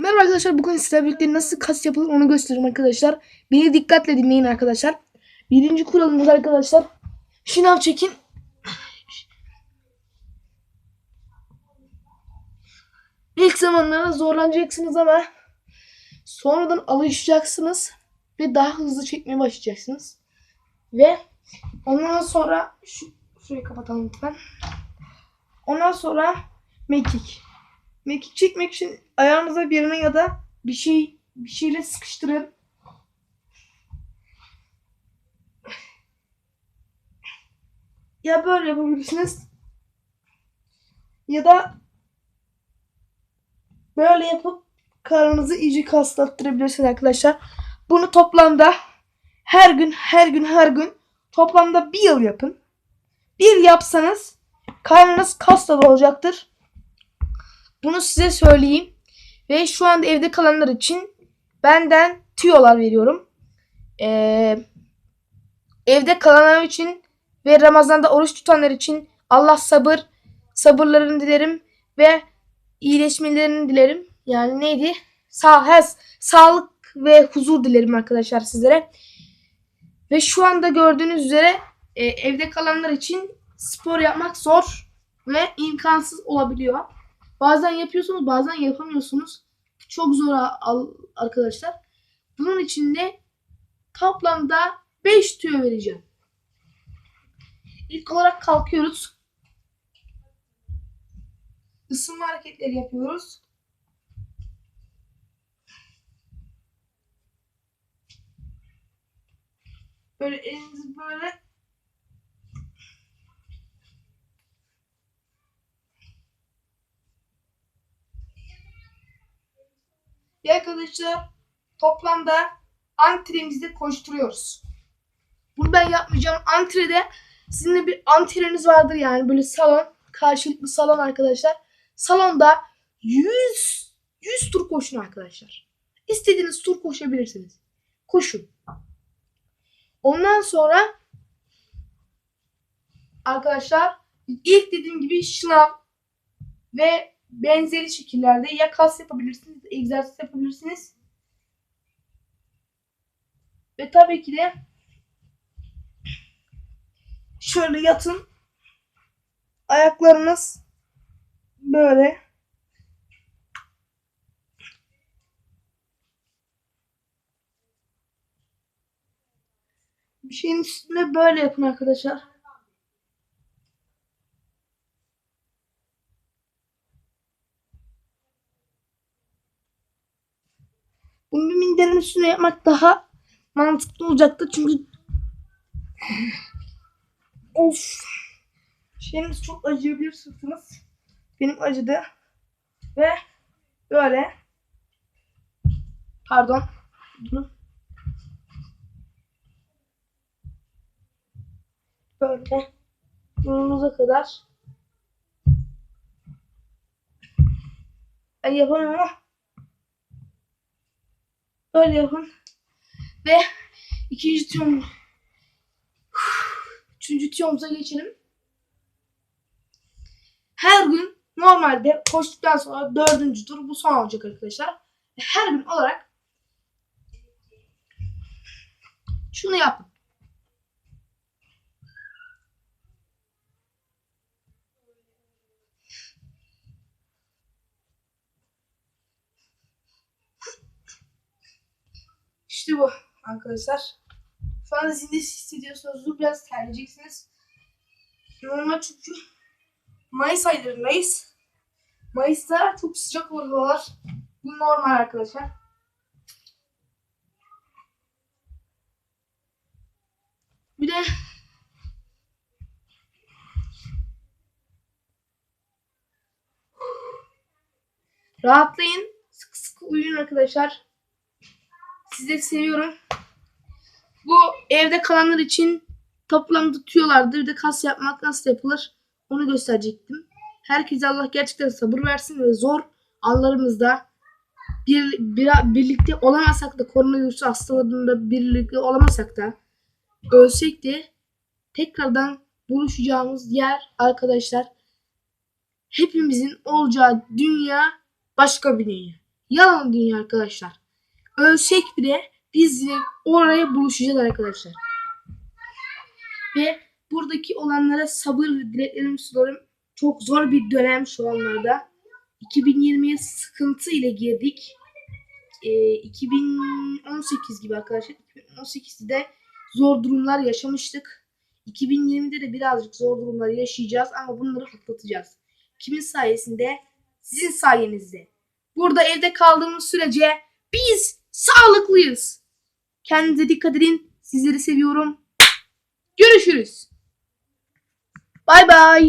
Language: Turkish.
Merhaba arkadaşlar bugün sizlerle birlikte nasıl kas yapılır onu göstereyim arkadaşlar. Beni dikkatle dinleyin arkadaşlar. Birinci kuralımız arkadaşlar. Şınav çekin. İlk zamanlarda zorlanacaksınız ama sonradan alışacaksınız ve daha hızlı çekmeye başlayacaksınız. Ve ondan sonra şu şurayı kapatalım lütfen. Ondan sonra mekik. Mekik çekmek için ayağınıza birine ya da bir şey bir şeyle sıkıştırın. Ya böyle yapabilirsiniz. Ya da böyle yapıp karnınızı iyice kaslattırabilirsiniz arkadaşlar. Bunu toplamda her gün her gün her gün toplamda bir yıl yapın. Bir yapsanız karnınız kasla olacaktır. Bunu size söyleyeyim. Ve şu anda evde kalanlar için benden tüyolar veriyorum. Ee, evde kalanlar için ve Ramazan'da oruç tutanlar için Allah sabır, sabırlarını dilerim ve iyileşmelerini dilerim. Yani neydi? Sağ, hes, sağlık ve huzur dilerim arkadaşlar sizlere. Ve şu anda gördüğünüz üzere e, evde kalanlar için spor yapmak zor ve imkansız olabiliyor. Bazen yapıyorsunuz, bazen yapamıyorsunuz. Çok zor arkadaşlar. Bunun için de toplamda 5 tüyo vereceğim. İlk olarak kalkıyoruz. Isınma hareketleri yapıyoruz. Böyle elinizi böyle Ve arkadaşlar toplamda antremizde koşturuyoruz. Bunu ben yapmayacağım. Antrede sizin de bir antreniz vardır yani böyle salon. Karşılıklı salon arkadaşlar. Salonda 100 100 tur koşun arkadaşlar. İstediğiniz tur koşabilirsiniz. Koşun. Ondan sonra arkadaşlar ilk dediğim gibi şınav ve benzeri şekillerde ya kas yapabilirsiniz, egzersiz yapabilirsiniz. Ve tabii ki de şöyle yatın. Ayaklarınız böyle. Bir şeyin üstünde böyle yapın arkadaşlar. Bunu bir minderin üstüne yapmak daha mantıklı olacaktı. Çünkü of. Şeyiniz çok acıyabilir sırtınız. Benim acıdı. Ve böyle. Pardon. Bunu böyle. Burnunuza kadar. Ben yapamıyorum ama Böyle yapın. Ve ikinci tüyom üçüncü tüyomuza geçelim. Her gün normalde koştuktan sonra dördüncü tur bu son olacak arkadaşlar. Her gün olarak şunu yapın. İşte bu arkadaşlar. Şu anda zinde hissediyorsunuz. Biraz terleyeceksiniz. Normal çünkü Mayıs aylarındayız. Mayıs'ta çok sıcak olur havalar. Bu normal arkadaşlar. Bir de rahatlayın. Sık sık uyuyun arkadaşlar. Sizleri seviyorum. Bu evde kalanlar için toplamda tüyolardı. Bir de kas yapmak nasıl yapılır onu gösterecektim. Herkese Allah gerçekten sabır versin ve zor anlarımızda bir, bir, birlikte olamasak da koronavirüs hastalığında birlikte olamasak da ölsek de tekrardan buluşacağımız yer arkadaşlar hepimizin olacağı dünya başka bir dünya. yalan dünya arkadaşlar. Ölsek bile biz oraya buluşacağız arkadaşlar. Ve buradaki olanlara sabır ve dileklerimi sunuyorum. Çok zor bir dönem şu anlarda. 2020'ye sıkıntı ile girdik. Ee, 2018 gibi arkadaşlar. 2018'de zor durumlar yaşamıştık. 2020'de de birazcık zor durumlar yaşayacağız ama bunları atlatacağız. Kimin sayesinde? Sizin sayenizde. Burada evde kaldığımız sürece biz sağlıklıyız. Kendinize dikkat edin. Sizleri seviyorum. Görüşürüz. Bay bay.